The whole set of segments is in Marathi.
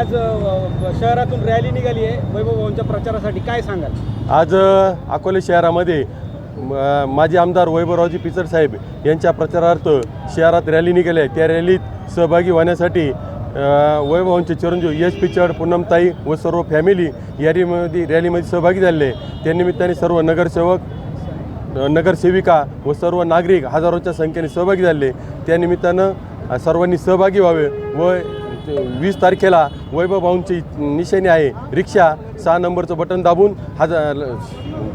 आज शहरातून रॅली निघाली आहे. वैभव भाऊंच्या प्रचारासाठी काय सांगाल? आज अकोले शहरामध्ये माजी आमदार वैभवरावजी पिचड साहेब यांच्या प्रचारार्थ शहरात रॅली निघाली आहे. त्या रॅलीत सहभागी होण्यासाठी वैभवांचे चिरंजीव यश पिचड पूनमताई व सर्व फॅमिली या रॅलीमध्ये रॅलीमध्ये सहभागी झाले. त्यानिमित्ताने सर्व नगरसेवक नगरसेविका व सर्व नागरिक हजारोच्या संख्येने सहभागी झाले. त्यानिमित्तानं सर्वांनी सहभागी व्हावे व वीस तारखेला वैभव भाऊंची निशाणी आहे. रिक्षा सहा नंबरचं बटन दाबून हजार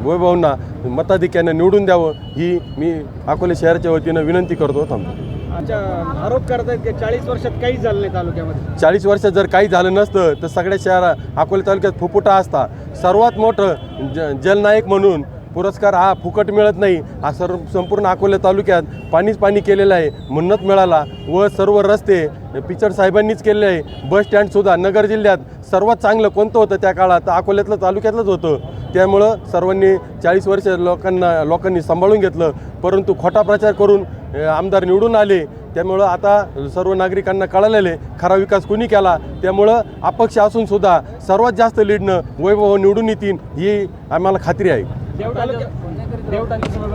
वैभवांना मताधिक्यानं निवडून द्यावं ही मी अकोले शहराच्या वतीनं विनंती करतो. थांबतो आमच्या आरोप करतायत की चाळीस वर्षात काहीच झालं नाही तालुक्यामध्ये? चाळीस वर्षात जर काही झालं नसतं तर सगळ्या शहरा अकोले तालुक्यात फुफुटा असता. सर्वात मोठं ज जलनायक म्हणून पुरस्कार हा फुकट मिळत नाही. हा सर्व संपूर्ण अकोला तालुक्यात पाणीच पाणी केलेलं आहे. म्हणत मिळाला. व सर्व रस्ते पिचड साहेबांनीच केलेले आहे. बस स्टँडसुद्धा नगर जिल्ह्यात सर्वात चांगलं कोणतं होतं त्या काळात? तर अकोल्यातलं तालुक्यातलंच होतं. त्यामुळं सर्वांनी चाळीस वर्ष लोकांना लोकांनी सांभाळून घेतलं. परंतु खोटा प्रचार करून आमदार निवडून आले. त्यामुळं आता सर्व नागरिकांना कळालेले खरा विकास कुणी केला? त्यामुळं अपक्ष असूनसुद्धा सर्वात जास्त लीडनं वैभव निवडून येतील ही आम्हाला खात्री आहे.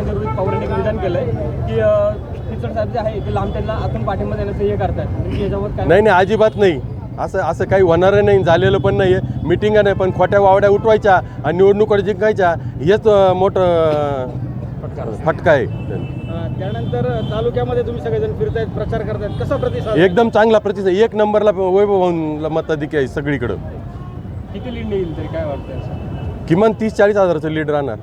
रोहित पवारांनी विधान केलंय की पिचड साहेब जे आहे ते लांब त्यांना आतून पाठिंबा देण्याचं हे करतात म्हणजे याच्यावर काय नाही नाही अजिबात नाही. असं असं काही होणारं नाही झालेलं पण नाही आहे मिटिंगा नाही पण खोट्या वावड्या उठवायच्या आणि निवडणुका जिंकायच्या हेच मोठं फटका. आहे. त्यानंतर तालुक्यामध्ये तुम्ही सगळेजण फिरतायत प्रचार करतायत. कसा प्रतिसाद एकदम चांगला प्रतिसाद एक नंबरला वैभव सगळीकडं. किती लीड येईल तरी काय वाटतं असं किमान तीस चाळीस हजाराचं लीड राहणार.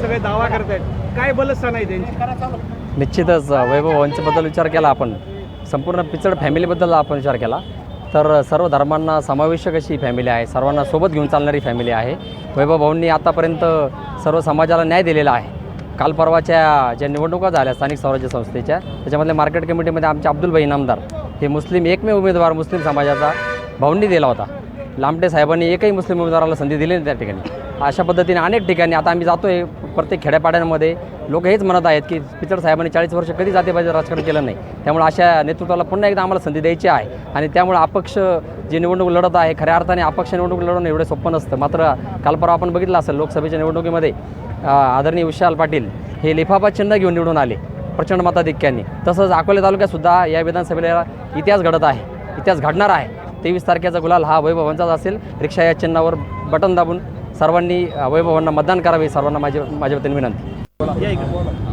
सगळे दावा करतायत. काय बलस्थान आहे त्यांची? निश्चितच वैभव भावांच्याबद्दल विचार केला आपण. संपूर्ण पिचड फॅमिलीबद्दल आपण विचार केला. तर सर्व धर्मांना समावेशक अशी फॅमिली आहे. सर्वांना सोबत घेऊन चालणारी फॅमिली आहे. वैभव भाऊंनी आतापर्यंत सर्व समाजाला न्याय दिलेला आहे. काल परवाच्या ज्या निवडणुका झाल्या स्थानिक स्वराज्य संस्थेच्या त्याच्यामधल्या मार्केट कमिटीमध्ये आमचे अब्दुलभाई इनामदार हे मुस्लिम एकमेव उमेदवार मुस्लिम समाजाचा भाऊंनी दिला होता. लांबटे साहेबांनी एकही मुस्लिम उमेदवाराला संधी दिली नाही त्या ठिकाणी. अशा पद्धतीने अनेक ठिकाणी आता आम्ही जातोय प्रत्येक खेड्यापाड्यांमध्ये. लोक हेच म्हणत आहेत की पिचड साहेबांनी चाळीस वर्ष कधी जातीपातीचं राजकारण केलं नाही. त्यामुळे अशा नेतृत्वाला पुन्हा एकदा आम्हाला संधी द्यायची आहे. आणि त्यामुळे अपक्ष जी निवडणूक लढत आहे खऱ्या अर्थाने अपक्ष निवडणूक लढवणं एवढं सोपं नसतं. मात्र काल परवा आपण बघितलं असेल लोकसभेच्या निवडणुकीमध्ये आदरणीय विशाल पाटील हे लिफाफा चिन्ह घेऊन निवडून आले प्रचंड मताधिक्यांनी. तसंच अकोले तालुक्यातसुद्धा या विधानसभेला इतिहास घडत आहे इतिहास घडणार आहे. तेवीस तारखेचा गुलाल हा वैभवांचाच असेल. रिक्षा या चिन्हावर बटन दाबून सर्वांनी वैभवांना मतदान करावे सर्वांना माझी माझ्या वतीने विनंती. बोला